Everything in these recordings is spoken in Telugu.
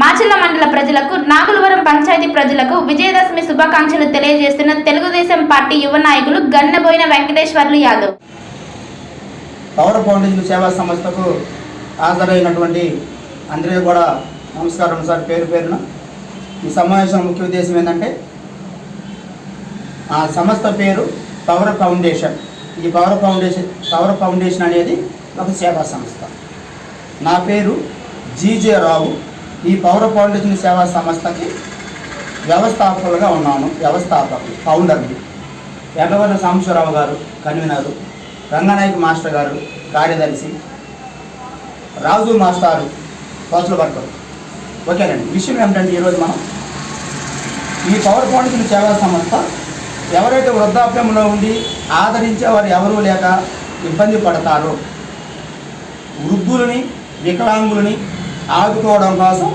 మాచిల్ల మండల ప్రజలకు నాగులవరం పంచాయతీ ప్రజలకు విజయదశమి శుభాకాంక్షలు తెలియజేస్తున్న తెలుగుదేశం పార్టీ యువ నాయకులు గన్నబోయిన వెంకటేశ్వర్లు యాదవ్. పవర్ ఫౌండేషన్ సేవా సంస్థకు హాజరైనటువంటి అందరికీ కూడా నమస్కారం సార్ పేరు పేరున. ఈ సమావేశం ముఖ్య ఉద్దేశం ఏంటంటే ఆ సంస్థ పేరు పవర్ ఫౌండేషన్. ఈ పవర్ ఫౌండేషన్ పవర్ ఫౌండేషన్ అనేది ఒక సేవా సంస్థ. నా పేరు జీజే రావు. ఈ పౌర ఫౌండేషన్ సేవా సంస్థకి వ్యవస్థాపకులుగా ఉన్నాను. వ్యవస్థాపకులు ఫౌండర్ని ఎర్రవరం సాంబశ్వరరావు గారు కన్వీనరు. రంగనాయక్ మాస్టర్ గారు కార్యదర్శి. రాజు మాస్టారు సోషల్ వర్కర్. ఓకేనండి విషయం ఏమిటంటే ఈరోజు మనం ఈ పవర్ ఫౌండేషన్ సేవా సంస్థ ఎవరైతే వృద్ధాప్యంలో ఉండి ఆదరించే వారు ఎవరూ లేక ఇబ్బంది పడతారో వృద్ధులని వికలాంగులని ఆదుకోవడం కోసం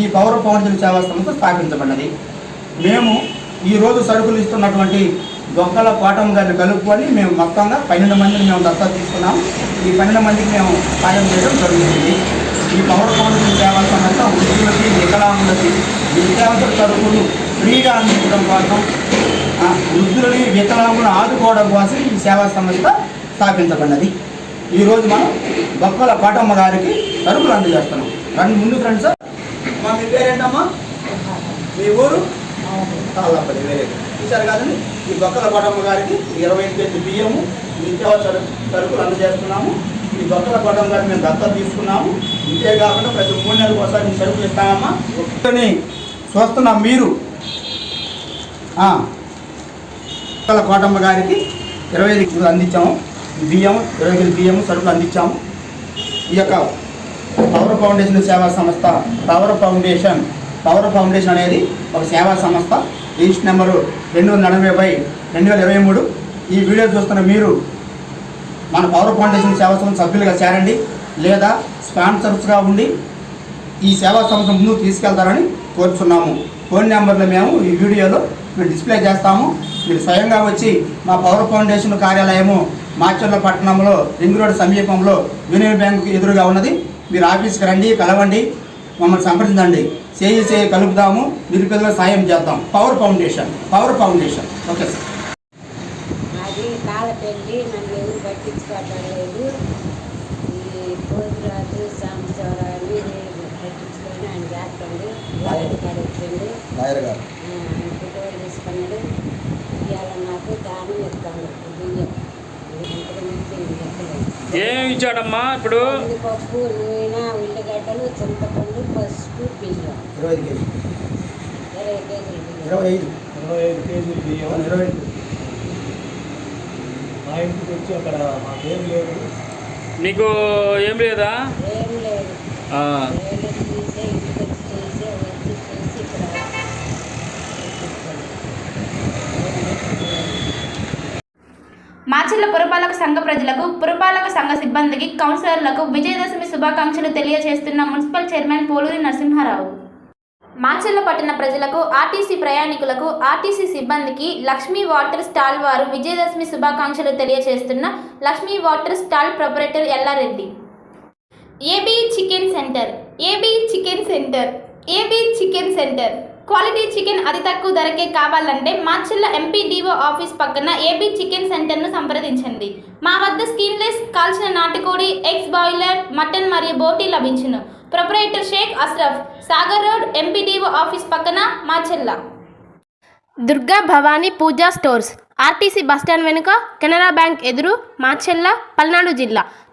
ఈ పౌర ఫౌండేషన్ సేవా సంస్థ స్థాపించబడినది. మేము ఈరోజు సరుకులు ఇస్తున్నటువంటి దొంగల కోటం గారిని కలుపుకొని మేము మొత్తంగా పన్నెండు మందిని మేము దత్తత తీసుకున్నాం. ఈ పన్నెండు మందికి మేము సాయం చేయడం జరుగుతుంది. ఈ పౌర ఫౌండేషన్ సేవా సంస్థ వృద్ధులకి వికలాంగులకి నిత్యావసర సరుకులు ఫ్రీగా అందించడం కోసం వృద్ధులని వికలాంగులను ఆదుకోవడం కోసం ఈ సేవా సంస్థ స్థాపించబడినది. ఈరోజు మనం బొక్కల కోటమ్మ గారికి సరుకులు అందజేస్తున్నాం రండి ముందు ఫ్రెండ్స్. సార్ మా మీ పేరేంటమ్మా? మీ ఊరు? తాళ్ళపల్లి వేరే. చూశారు కదండి ఈ బొక్కల కోటమ్మ గారికి ఇరవై ఐదు కేజీ బియ్యము నిత్యావసర సరుకులు అందజేస్తున్నాము. ఈ బొక్కల కోటమ్మ గారికి మేము దత్తత తీసుకున్నాము. ఇంతే కాకుండా ప్రతి మూడు నెలలకు ఒకసారి సరుకులు ఇస్తామమ్మా ఒక్కని చూస్తున్నాం మీరు. బొక్కల కోటమ్మ గారికి ఇరవై ఐదు అందించాము. బియ్యం ఇరవై కేజీ బియ్యం సరుకులు అందించాము. ఈ యొక్క పవర్ ఫౌండేషన్ సేవా సంస్థ పవర్ ఫౌండేషన్ పవర్ ఫౌండేషన్ అనేది ఒక సేవా సంస్థ. రిజిస్టర్ నెంబరు రెండు వందల ఎనభై బై రెండు వేల ఇరవై మూడు. ఈ వీడియో చూస్తున్న మీరు మన పవర్ ఫౌండేషన్ సేవా సంస్థ సభ్యులుగా చేరండి. లేదా స్పాన్సర్స్గా ఉండి ఈ సేవా సంస్థ ముందుకు తీసుకెళ్తారని కోరుతున్నాము ఫోన్ నెంబర్లు మేము ఈ వీడియోలో మేము డిస్ప్లే చేస్తాము. మీరు స్వయంగా వచ్చి మా పవర్ ఫౌండేషన్ కార్యాలయము మాచర్ల పట్టణంలో రింగ్ రోడ్ సమీపంలో యూనియన్ బ్యాంకు ఎదురుగా ఉన్నది. మీరు ఆఫీస్కి రండి కలవండి మమ్మల్ని సంప్రదించండి. చేయి చేయి కలుపుదాము నిరుపేదలకు సాయం చేద్దాం. Power foundation power foundation. Okay sir. అది కాలపెళ్ళి నన్ను ఎవరు పట్టించుకోవడం లేదు ఏం ఇచ్చాడమ్మా ఇప్పుడు? పప్పు నూనె ఉల్లిగడ్డలు చింతపండు పసుపు బియ్యం. ఇరవై ఐదు కేజీ ఇరవై ఐదు ఇరవై ఐదు. కేజీలు బియ్యం. ఇరవై ఐదు. మా ఇంటికి వచ్చి అక్కడ మాకేం లేదు. నీకు ఏం లేదా? ఏం లేదు. మాచిల్ల పురపాలక సంఘ ప్రజలకు పురపాలక సంఘ సిబ్బందికి కౌన్సిలర్లకు విజయదశమి శుభాకాంక్షలు తెలియజేస్తున్న మున్సిపల్ చైర్మన్ పోలూరి నరసింహారావు. మాచర్ల పట్టణ ప్రజలకు ఆర్టీసీ ప్రయాణికులకు ఆర్టీసీ సిబ్బందికి లక్ష్మీ వాటర్ స్టాల్ వారు విజయదశమి శుభాకాంక్షలు తెలియజేస్తున్న Lakshmi water stall proprietor Yellareddy. AB chicken centre AB chicken centre AB chicken centre. Quality chicken అతి తక్కువ ధరకే కావాలంటే మాచిల్ల ఎంపీడీఓ ఆఫీస్ పక్కన ఏబీ చికెన్ సెంటర్ను సంప్రదించండి. మా వద్ద స్కిన్లెస్ కాల్చిన నాటుకోడి ఎగ్స్ బాయిలర్ మటన్ మరియు బోటీ లభించును. Proprietor Sheikh Ashraf Sagar road MPDO office పక్కన Macherla. Durga Bhavani Pooja stores RTC bus stand వెనుక కెనరా బ్యాంక్ ఎదురు మాచెల్ల పల్నాడు జిల్లా.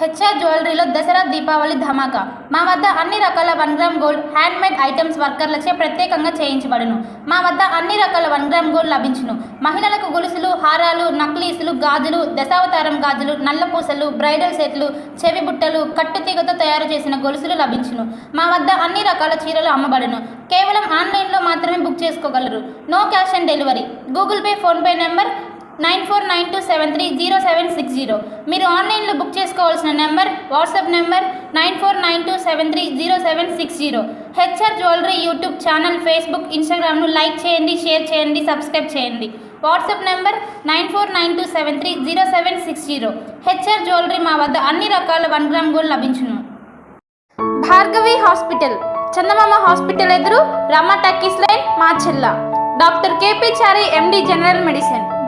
హెచ్ఆర్ జ్యువెలరీలో దసరా దీపావళి ధమాకా. మా వద్ద అన్ని రకాల one gram gold hand made items వర్కర్లచే ప్రత్యేకంగా చేయించబడును. మా వద్ద అన్ని రకాల వన్ గ్రామ్ గోల్డ్ లభించును. మహిళలకు గొలుసులు హారాలు నక్లీసులు గాజులు దశావతారం గాజులు నల్లపూసలు బ్రైడల్ సెట్లు చెవి బుట్టలు కట్టుతీగతో తయారు చేసిన గొలుసులు లభించును. మా వద్ద అన్ని రకాల చీరలు అమ్మబడును. కేవలం ఆన్లైన్లో మాత్రమే బుక్ చేసుకోగలరు. No cash on delivery. Google pay PhonePe number nine four nine two seven three zero seven six zero. మీరు ఆన్లైన్లో బుక్ చేసుకోవాల్సిన number WhatsApp number nine four nine two seven three zero seven six zero. HR jewellery YouTube channel Facebook ఇన్స్టాగ్రామ్ను like చేయండి షేర్ చేయండి సబ్స్క్రైబ్ చేయండి. WhatsApp number nine four nine two seven three zero seven six zero. HR jewellery మా వద్ద అన్ని రకాల వన్ గ్రామ్ గోల్డ్ లభించును. భార్గవి హాస్పిటల్ చందమామ హాస్పిటల్ ఎదురు Rama talkies line Macherla doctor KP Chari MD general medicine.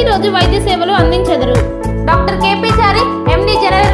ప్రతిరోజు వైద్య సేవలు అందించెదరు. Doctor KP Chari MD general